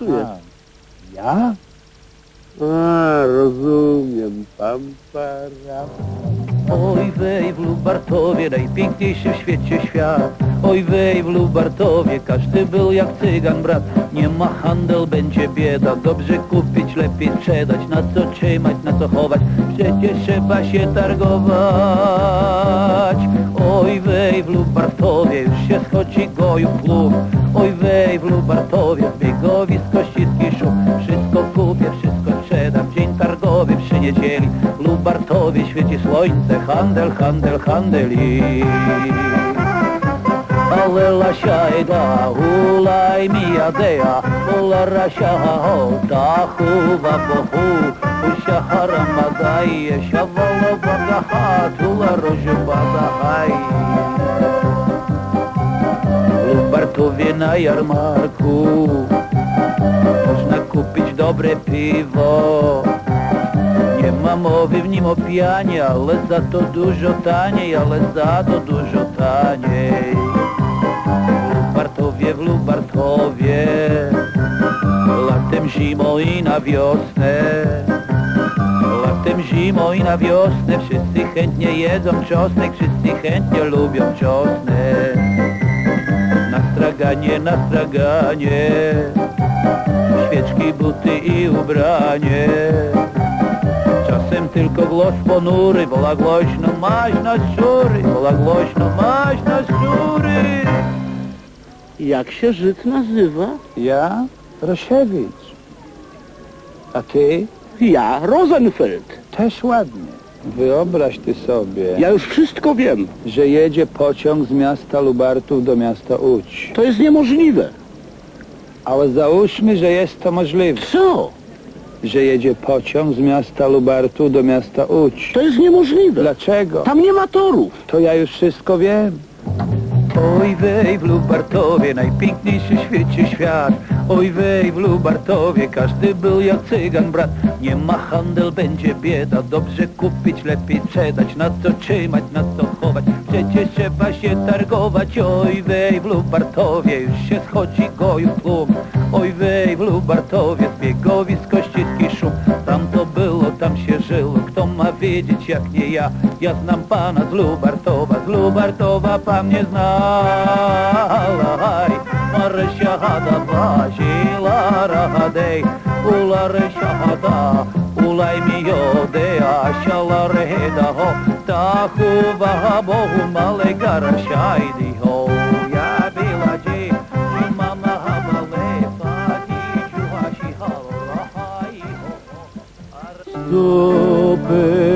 pracuje. A, ja? A, rozumiem. Pam, para. Oj wej w Lubartowie, najpiękniejszy w świecie świat. Oj wej w Lubartowie, każdy był jak cygan brat. Nie ma handel, będzie bieda, dobrze kupić, lepiej sprzedać. Na co trzymać, na co chować, przecież trzeba się targować. Oj wej w Lubartowie, już się schodzi gojów plug. Oj wej w Lubartowie, zbiegowisko, dzień lub Bartowi świeci słońce, handel, handel, handel i... Ale lasiajda, ulaj mi adeja, ola rasiaha holta, huwa bohu, usiahara madaje, siawalo badaha, tula roży badahaj. Lub Bartowi na jarmarku, można pivo. Nie ma mowy w nim o pijanie, ale za to dużo taniej, ale za to dużo taniej. W Lubartowie, w Lubartowie, latem, zimą i na wiosnę. Latem, zimą i na wiosnę wszyscy chętnie jedzą czosnek, wszyscy chętnie lubią czosnek. Na straganie, na straganie, świeczki, buty i ubranie. Czasem tylko głos ponury, wola głośno, maś na szczury, wola głośno, maś na szczury. Jak się Żyd nazywa? Ja? Rosiewicz. A ty? Ja, Rosenfeld. Też ładnie. Wyobraź ty sobie, Ja już wszystko wiem. że jedzie pociąg z miasta Lubartów do miasta Łódź. To jest niemożliwe. Ale załóżmy, że jest to możliwe, Co? Że jedzie pociąg z miasta Lubartów do miasta Łódź. To jest niemożliwe. Dlaczego? Tam nie ma torów. To ja już wszystko wiem. Oj wej w Lubartowie, najpiękniejszy w świecie świat. Oj wej w Lubartowie, każdy był jak cygan brat. Nie ma handel, będzie bieda, dobrze kupić, lepiej sprzedać. Na co trzymać, na co chować, przecież trzeba się targować. Oj wej w Lubartowie, już się schodzi gojów tłum. Oj wej w Lubartowie, zbiegowisko, і. Там то було, там ще жило, кто ма видіть, як не я. Я знам пана з Лубартова, з Лубартова пан не знала. Ларища гада бачила рагадей, у Ларища гада, улай мій оде, а ще ларигида го, та хува богу, малий гарашайді. Dope.